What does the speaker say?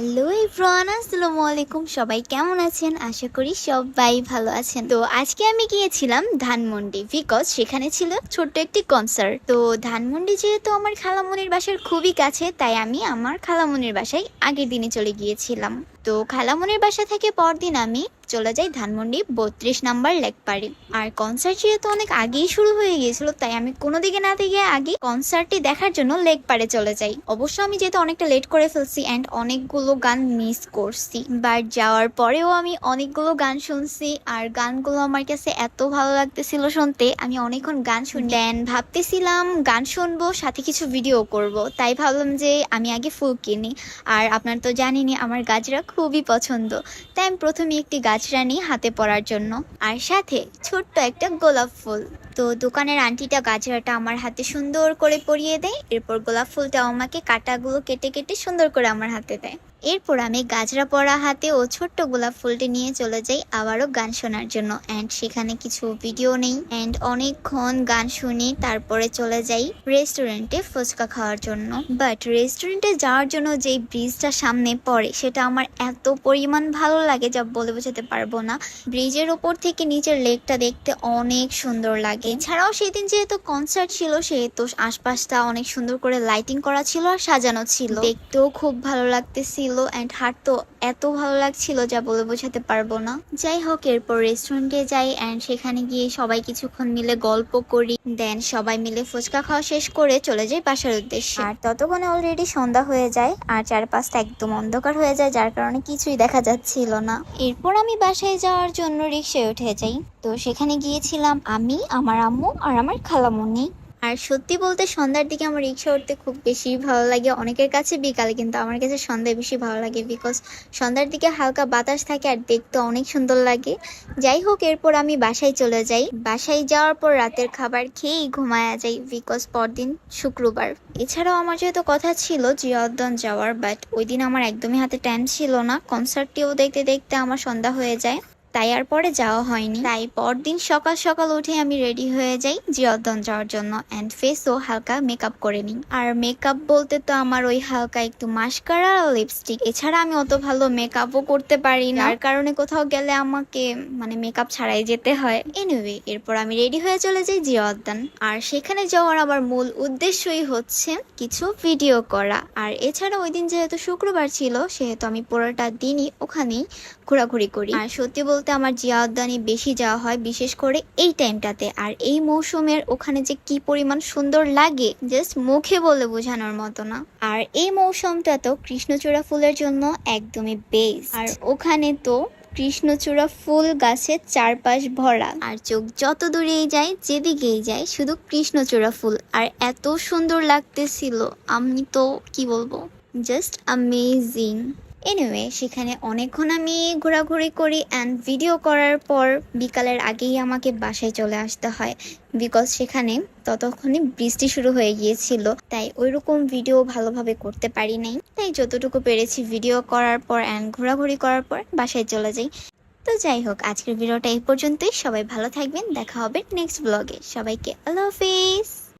Hello everyone, আসসালামু আলাইকুম। সবাই কেমন আছেন? আশা করি সবাই ভালো আছেন। তো আজকে আমি গিয়েছিলাম ধানমন্ডি বিকজ সেখানে ছিল ছোট্ট একটি কনসার্ট তো ধানমন্ডি যেহেতু আমার খালামনির বাসার খুবই কাছে, তাই আমি আমার খালামনির বাসায় আগের দিনে চলে গিয়েছিলাম। তো খালামনির বাসা থেকে পরদিন আমি চলে যাই ধানমন্ডি বত্রিশ নাম্বার লেকপাড়ি আর কনসার্ট যেহেতু অনেক আগেই শুরু হয়ে গিয়েছিল, তাই আমি কোনো দিকে না দিকে আগে কনসার্টটি দেখার জন্য লেক পাড়ে চলে যাই। অবশ্য আমি যেহেতু অনেকটা লেট করে ফেলছি অ্যান্ড অনেকগুলো গান মিস করছি বাট যাওয়ার পরেও আমি অনেকগুলো গান শুনছি, আর গানগুলো আমার কাছে এত ভালো লাগতেছিল শুনতে, আমি অনেকক্ষণ গান শুনি। দেন ভাবতেছিলাম গান শুনব, সাথে কিছু ভিডিও করব, তাই ভাবলাম যে আমি আগে ফুল কিনি। আর আপনার তো জানেনই, আমার গাছরা খুবই পছন্দ, তাই আমি প্রথমে একটি গাছরা নিই হাতে পরার জন্য। আর সাথে ছোট্ট একটা গোলাপ ফুল। তো দোকানের আন্টিটা গাজরাটা আমার হাতে সুন্দর করে পরিয়ে দেয়। এরপর গোলাপ ফুলটাও আমাকে কাটাগুলো কেটে কেটে সুন্দর করে আমার হাতে দেয়। এরপর আমি গাজরা পরা হাতে ও ছোট্ট গোলাপ ফুলটি নিয়ে চলে যাই আবারও গান শোনার জন্য। অ্যান্ড সেখানে কিছু ভিডিও নেই। অ্যান্ড অনেকক্ষণ গান শুনি, তারপরে চলে যাই রেস্টুরেন্টে ফুচকা খাওয়ার জন্য। বাট রেস্টুরেন্টে যাওয়ার জন্য যেই ব্রিজটা সামনে পড়ে, সেটা আমার এত পরিমাণ ভালো লাগে যা বলে বোঝাতে পারব না। ব্রিজের ওপর থেকে নিচের লেকটা দেখতে অনেক সুন্দর লাগে। এছাড়াও সেদিন যেহেতু কনসার্ট ছিল, সেহেতু আশপাশটা অনেক সুন্দর করে লাইটিং করা ছিল আর সাজানো ছিল। দেখতেও খুব ভালো লাগতেছিল। অ্যান্ড হাঁটতেও এত ভালো লাগছিল যা বলে বোঝাতে পারব না। যাই হোক, এরপর রেস্টুরেন্টে যাই অ্যান্ড সেখানে গিয়ে সবাই কিছুক্ষণ মিলে গল্প করি। দেন সবাই মিলে ফুচকা খাওয়া শেষ করে চলে যাই বাসার উদ্দেশ্যে। আর ততক্ষণে অলরেডি সন্ধ্যা হয়ে যায় আর চারপাশটা একদম অন্ধকার হয়ে যায়, যার কারণে কিছুই দেখা যাচ্ছিল না। এরপর আমি বাসায় যাওয়ার জন্য রিক্সায় উঠে যাই। তো সেখানে গিয়েছিলাম আমি, আমার আম্মু আর আমার খালামুনি। আর সত্যি বলতে সন্ধ্যার দিকে আমার রিক্সা উঠতে খুব বেশি ভালো লাগে। অনেকের কাছে বিকালে, কিন্তু আমার কাছে সন্ধ্যায় বেশি ভালো লাগে বিকজ সন্ধ্যার দিকে হালকা বাতাস থাকে আর দেখতে অনেক সুন্দর লাগে। যাই হোক, এরপর আমি বাসায় চলে যাই। বাসায় যাওয়ার পর রাতের খাবার খেয়েই ঘুমায়া যাই বিকজ পরদিন শুক্রবার। এছাড়াও আমার যেহেতু কথা ছিল জিয়াউদ্দান যাওয়ার বাট ওই দিন আমার একদমই হাতে টাইম ছিল না। কনসার্টটিও দেখতে দেখতে আমার সন্ধ্যা হয়ে যায়। তাই আর পরে যাওয়া হয়নি। তাই পরদিন সকাল সকাল উঠে আমি রেডি হয়ে যাই জিয়দ্দন যাওয়ার জন্য অ্যান্ড ফেসও হালকা মেকআপ করে নিই। আর মেকআপ বলতে তো আমার ওই হালকা একটু মাস্কারা আর লিপস্টিক এছাড়া আমি অত ভালো মেকআপও করতে পারি না। আর কারণে কোথাও গেলে আমাকে মানে মেকআপ ছাড়াই যেতে হয়। এনিওয়ে এরপর আমি রেডি হয়ে চলে যাই জিয়দ্দান আর সেখানে যাওয়ার আমার মূল উদ্দেশ্যই হচ্ছে কিছু ভিডিও করা। আর এছাড়া ওই দিন যেহেতু শুক্রবার ছিল সেহেতু আমি পুরোটা দিনই ওখানেই ঘোরাঘুরি করি। আর সত্যি বলতে আমার জিয়া উদ্যানে বেশি যাওয়া হয়, বিশেষ করে এই টাইমটাতে আর এই মৌসুমের ওখানে যে কি পরিমাণ সুন্দর লাগে জাস্ট মুখে বলে বোঝানোর মতো না। আর এই মৌসুমটা তো কৃষ্ণচূড়া ফুলের জন্য একদমই বেস আর ওখানে তো কৃষ্ণচূড়া ফুল গাছের চারপাশ ভরা। আর চোখ যত দূরেই যায়, যেদিকেই যায়, শুধু কৃষ্ণচূড়া ফুল। আর এত সুন্দর লাগতেছিল। আমি তো, কি বলব? জাস্ট অ্যামেজিং এনিওয়ে সেখানে অনেকক্ষণ আমি ঘোরাঘুরি করি অ্যান্ড ভিডিও করার পর বিকালের আগেই আমাকে বাসায় চলে আসতে হয়। বিকজ সেখানে ততক্ষণে বৃষ্টি শুরু হয়ে গিয়েছিল, তাই ওইরকম ভিডিও ভালোভাবে করতে পারি নাই। তাই যতটুকু পেরেছি ভিডিও করার পর অ্যান্ড ঘোরাঘুরি করার পর বাসায় চলে যাই। তো যাই হোক, আজকের ভিডিওটা এই পর্যন্তই। সবাই ভালো থাকবেন। দেখা হবে নেক্সট ব্লগে সবাইকে আল্লাহ হাফিজ।